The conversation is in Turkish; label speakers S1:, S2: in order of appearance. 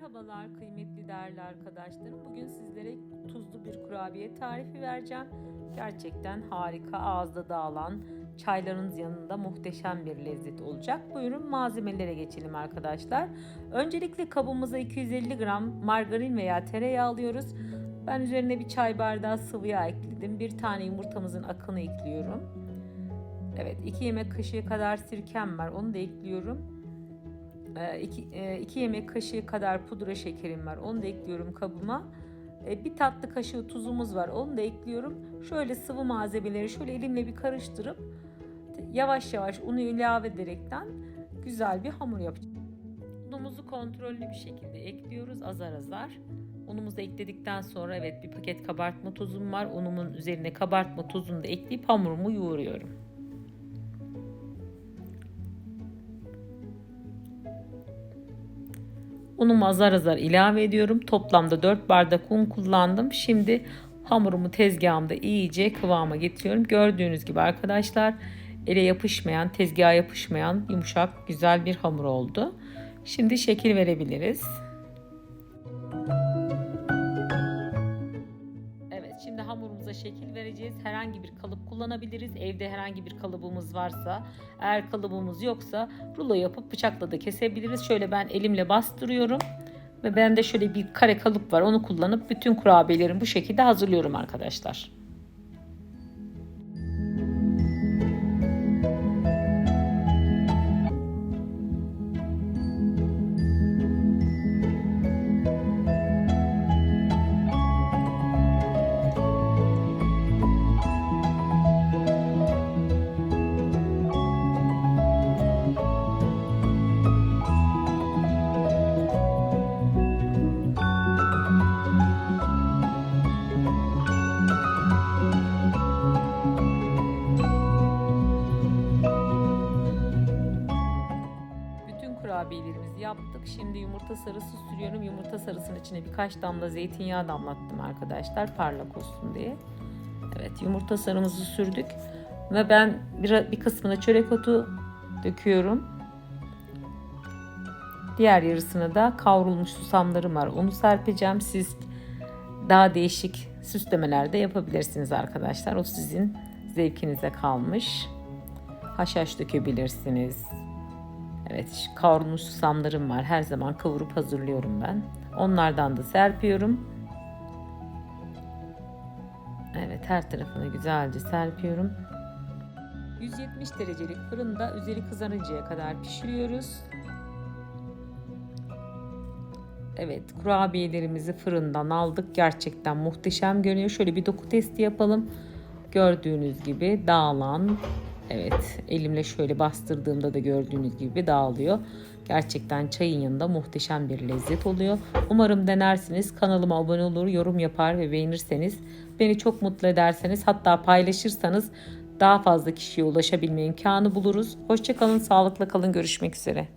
S1: Merhabalar kıymetli değerli arkadaşlarım. Bugün sizlere tuzlu bir kurabiye tarifi vereceğim. Gerçekten harika, ağızda dağılan, çaylarınız yanında muhteşem bir lezzet olacak. Buyurun malzemelere geçelim arkadaşlar. Öncelikle kabımıza 250 gram margarin veya tereyağı alıyoruz. Ben üzerine bir çay bardağı sıvı yağ ekledim. Bir tane yumurtamızın akını ekliyorum. Evet 2 yemek kaşığı kadar sirkem var onu da ekliyorum. 2 yemek kaşığı kadar pudra şekerim var. Onu da ekliyorum kabıma. E, bir tatlı kaşığı tuzumuz var. Onu da ekliyorum. Şöyle sıvı malzemeleri şöyle elimle bir karıştırıp yavaş yavaş unu ilave ederekten güzel bir hamur yapacağım. Unumuzu kontrollü bir şekilde ekliyoruz azar azar. Unumuzu ekledikten sonra evet bir paket kabartma tozum var. Unumun üzerine kabartma tozunu da ekleyip hamurumu yoğuruyorum. Unumu azar azar ilave ediyorum. Toplamda 4 bardak un kullandım. Şimdi hamurumu tezgahımda iyice kıvama getiriyorum. Gördüğünüz gibi arkadaşlar ele yapışmayan, tezgaha yapışmayan yumuşak güzel bir hamur oldu. Şimdi şekil verebiliriz. Şimdi hamurumuza şekil vereceğiz. Herhangi bir kalıp kullanabiliriz. Evde herhangi bir kalıbımız varsa eğer kalıbımız yoksa rulo yapıp bıçakla da kesebiliriz. Şöyle ben elimle bastırıyorum. Ve bende şöyle bir kare kalıp var. Onu kullanıp bütün kurabiyelerimi bu şekilde hazırlıyorum arkadaşlar. Kurabiyelerimizi yaptık. Şimdi yumurta sarısı sürüyorum. Yumurta sarısının içine birkaç damla zeytinyağı damlattım arkadaşlar parlak olsun diye. Evet yumurta sarımızı sürdük. Ve ben bir, bir kısmına çörek otu döküyorum. Diğer yarısına da kavrulmuş susamlarım var. Onu serpeceğim. Siz daha değişik süslemeler de yapabilirsiniz arkadaşlar. O sizin zevkinize kalmış. Haşhaş dökebilirsiniz. Evet kavrulmuş susamlarım var. Her zaman kavurup hazırlıyorum ben. Onlardan da serpiyorum. Evet her tarafını güzelce serpiyorum. 170 derecelik fırında üzeri kızarıncaya kadar pişiriyoruz. Evet kurabiyelerimizi fırından aldık. Gerçekten muhteşem görünüyor. Şöyle bir doku testi yapalım. Gördüğünüz gibi dağılan Evet elimle şöyle bastırdığımda da gördüğünüz gibi dağılıyor. Gerçekten çayın yanında muhteşem bir lezzet oluyor. Umarım denersiniz. Kanalıma abone olur, yorum yapar ve beğenirseniz beni çok mutlu ederseniz hatta paylaşırsanız daha fazla kişiye ulaşabilme imkanı buluruz. Hoşçakalın, sağlıkla kalın. Görüşmek üzere.